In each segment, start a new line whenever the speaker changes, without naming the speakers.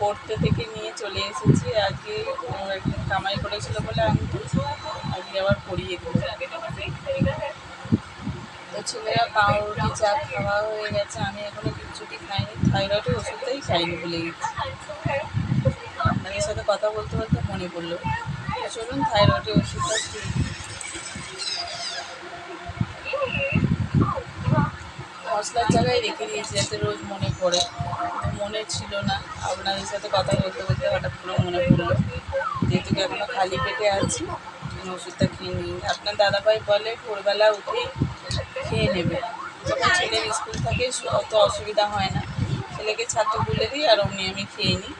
পড়তে থেকে নিয়ে চলে এসেছি। আজকে একদিন কামাই করেছিল বলে আমি আজকে আবার পড়িয়ে দিল তো ছেলেরা পাউরুটি চা খাওয়া হয়ে গেছে। আমি এখনও কিচ্ছুটি খাইনি। থাইরয়েডের ওষুধটাই খাইনি ভুলে গেছি। আপনাদের সাথে কথা বলতে বলতে মনে পড়ল। চলুন থাইরয়েডের ওষুধটা খেয়ে নিই। মশলার জায়গায় রেখে দিয়েছি যাতে রোজ মনে পড়ে। মনে ছিল না। আপনাদের সাথে কথা বলতে বলতে হঠাৎ করে মনে পড়ল। যেহেতু কি এখনও খালি পেটে আছি ওষুধটা খেয়ে নিই আপনার দাদাভাই বলে ভোরবেলা উঠেই খেয়ে নেবে। যখন ছেলের স্কুল থাকে অত অসুবিধা হয় না। ছেলেকে ছাত্র তুলে দিই আর অমনি আমি খেয়ে নিই।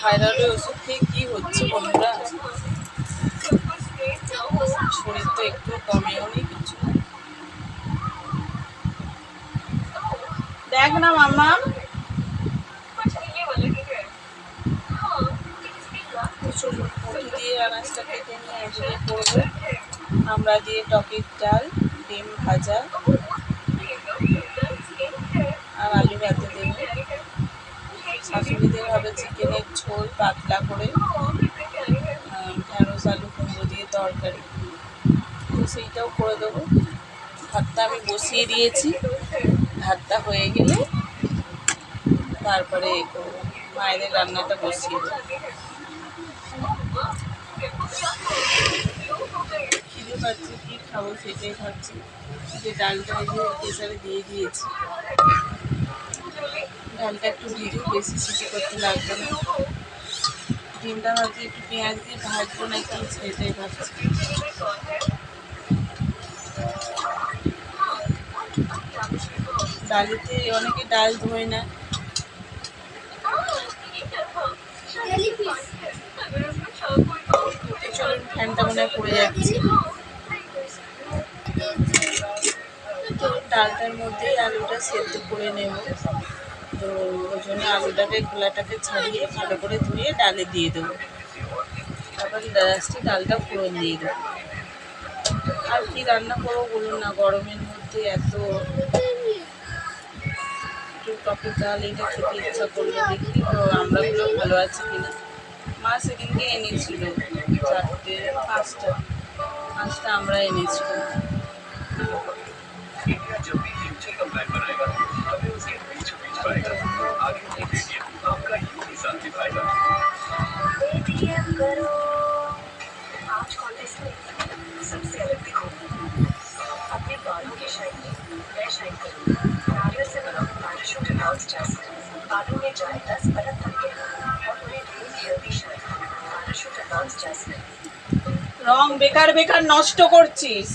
থাইরয়েডের ওষুধ খেয়ে কী হচ্ছে বন্ধুরা? শরীর তো একটু কমেও নেই কিছু। না। দেখ না মামা দিয়ে আনাজটা কেটে নিয়ে এদিকে করব। আমরা দিয়ে টকের ডাল, ডিম ভাজা, আর আলু ভাতে দেবো। শাশুড়িদের হবে চিকেনের ঝোল পাতলা করে। ঢেঁড়স, আলু কুমড়ো দিয়ে তরকারি। সেইটাও করে দেবো। ভাতটা আমি বসিয়ে দিয়েছি। ভাতটা হয়ে গেলে তারপরে মায়েদের রান্নাটা বসিয়ে দেবো। খিদে পাচ্ছে, কী খাব সেটাই ভাবছি। যে ডালটা যে প্রেসারে দিয়ে দিয়েছি। ডালটা একটু ভিজে বেশি সিটি করতে লাগবে না। ডিমটা ভাবছি একটু পেঁয়াজ দিয়ে ভাজবো নাকি সেটাই ভাবছি। ডালিতে অনেকে ডাল ধোয় না। চলুন, ফ্যানটা মনে হয় পড়ে যাচ্ছে। তো ডালটার মধ্যেই আলুটা সেদ্ধ করে নেব। তো ওই জন্য আলুটাকে খোলাটাকে ছাড়িয়ে ভালো করে ধুয়ে ডালে দিয়ে দেবো। তারপর লাস্টে ডালটা ফোড়ন দিয়ে দেবো। আর কি রান্না করব বলুন না, গরমের মধ্যে এত একটু টকের ডাল এটা খেতে ইচ্ছা করলো দেখি তো আমরাগুলো ভালো আছি কিনা মা সেদিনকে এনেছিল চারটে পাঁচটা পাঁচটা আমরা এনেছিলাম
इंडिया जब भी फ्यूचर का प्लान बनाएगा हमें उसे बीच बीच पाएगा आगे की मीडिया आपका ही साथ निभाएगा
बालों में जाए दस परत तक के और उन्हें ढूंढ हेल्दी शाइन पैराशूट अनाउंस जैसे
রং বেকার বেকার নষ্ট করছিস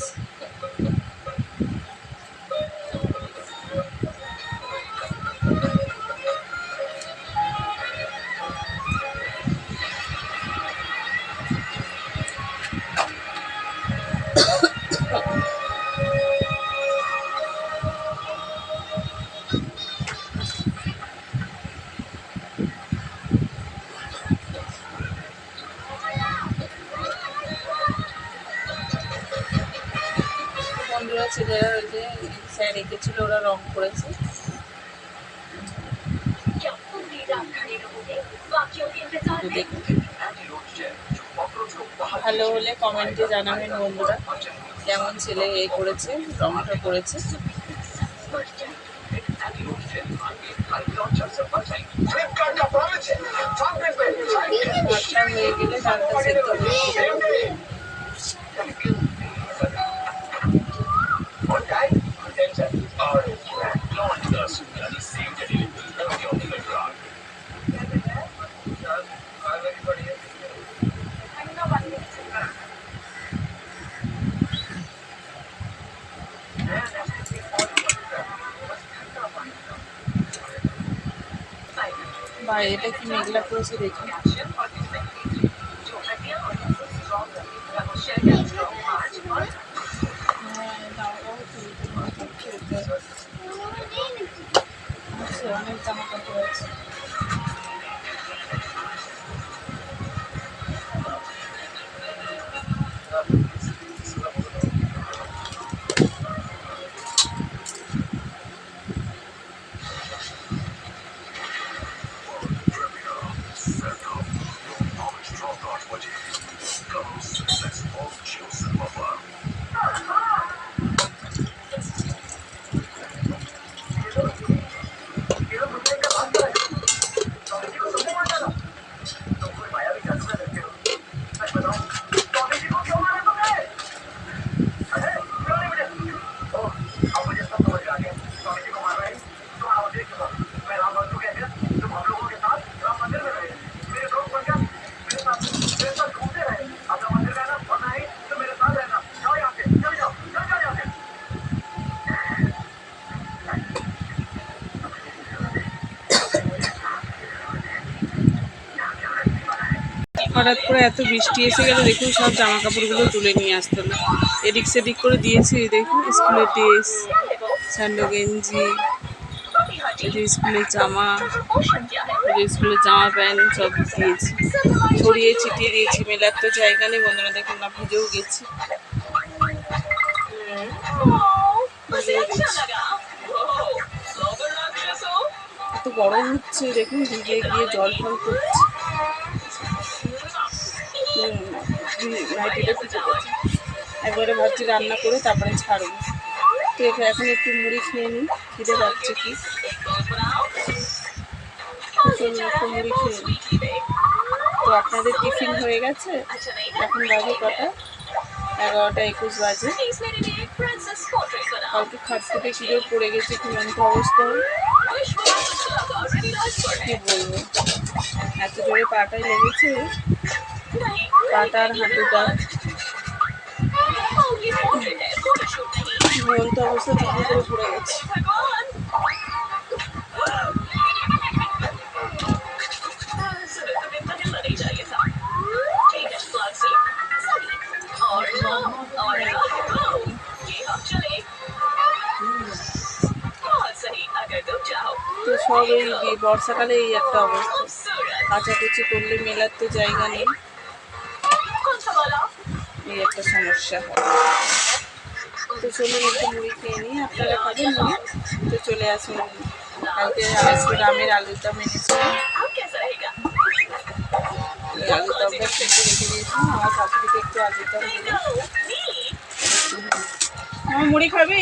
ছেলেরা ওই যে স্যার এঁকেছিল ওরা রং করেছে। ভালো হলে কমেন্টে জানাবেন বন্ধুরা কেমন ছেলে এ করেছে রংটা করেছে। আচ্ছা, হয়ে গেলে হ্যাঁ কি মেঘলা খেলতে দেখি? অনেক জামা কাপড় আছে? হঠাৎ করে এত বৃষ্টি এসে গেলে, দেখুন সব জামা কাপড়গুলো তুলে নিয়ে আসতো না। এদিক সেদিক করে দিয়েছি দেখুন স্কুলের ড্রেস, স্যান্ডো গেঞ্জি স্কুলের জামা স্কুলের জামা প্যান্ট সব দিয়েছি। ছড়িয়ে ছিটিয়ে দিয়েছি, মেলার তো জায়গা নেই, বন্ধুরা দেখুন না ভিজেও গেছি। এত গরম হচ্ছে, দেখুন ভিজে গিয়ে জল ফল করছে গেছে একবারে ভাবছি রান্না করে তারপরে ছাড়বো তো এখানে একটু মুড়ি খেয়ে নিই, খিদে পাচ্ছে কি? মুড়ি খেয়ে নিই। তো আপনাদের টিফিন হয়ে গেছে? এখন বাজে কটা? এগারোটা একুশ বাজে। কালকে খাট থেকে শিরে পড়ে গেছে ঘুমন্ত অবস্থা? কি বলব? এত জোরে পাটায় লেগেছে? পাটা আর হাঁটুটা ঘুমন্ত অবস্থা করে পড়ে গেছে। তো সব এই বর্ষাকালে এই একটা অবস্থা। কাচাকুচি করলে মেলার তো জায়গা নেই। এই একটা সমস্যা হয়। তো চলুন একটু মুড়ি খেয়ে নিই, আপনারা খাবেন মুড়ি। তো চলে আসুন, কালকে আজকে রামের আলুর দম এনেছিলাম আলুর দমটা খেতে রেখে দিয়েছিলাম আমার শাশুড়িকে একটু আলুর দম দিলে আমার মুড়ি খাবে?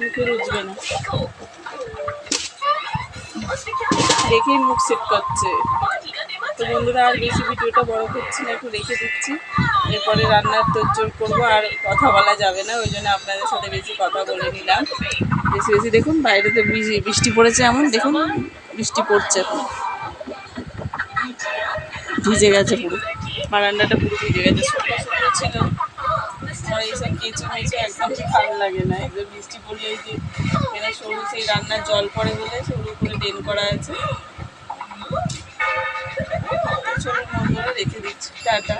মুখে রুচবে না। দেখেই মুখ সেট করছে। তো বন্ধুরা, আর বেশি ভিডিওটা বড় করছি না, একটু রেখে দিচ্ছি। এরপরে রান্নার তোর করব, আর কথা বলা যাবে না, ওই জন্য আপনাদের সাথে বেশি কথা বলে নিলাম। বেশি বেশি দেখুন বাইরেতে বৃষ্টি- বৃষ্টি পড়েছে এমন, দেখুন, বৃষ্টি পড়ছে এখন। ভিজে গেছে পুরো। বারান্দাটা পুরো ভিজে গেছে, শুকনো ছিল। এইসব কিছু মিছু একদমই ভালো লাগে না। একদম বৃষ্টি পড়লে যে সরু, সেই রান্নার জল পড়ে বলে, সরু করে ড্রেন করা আছে। চলো বন্ধুরা রেখে দিচ্ছি টাটা।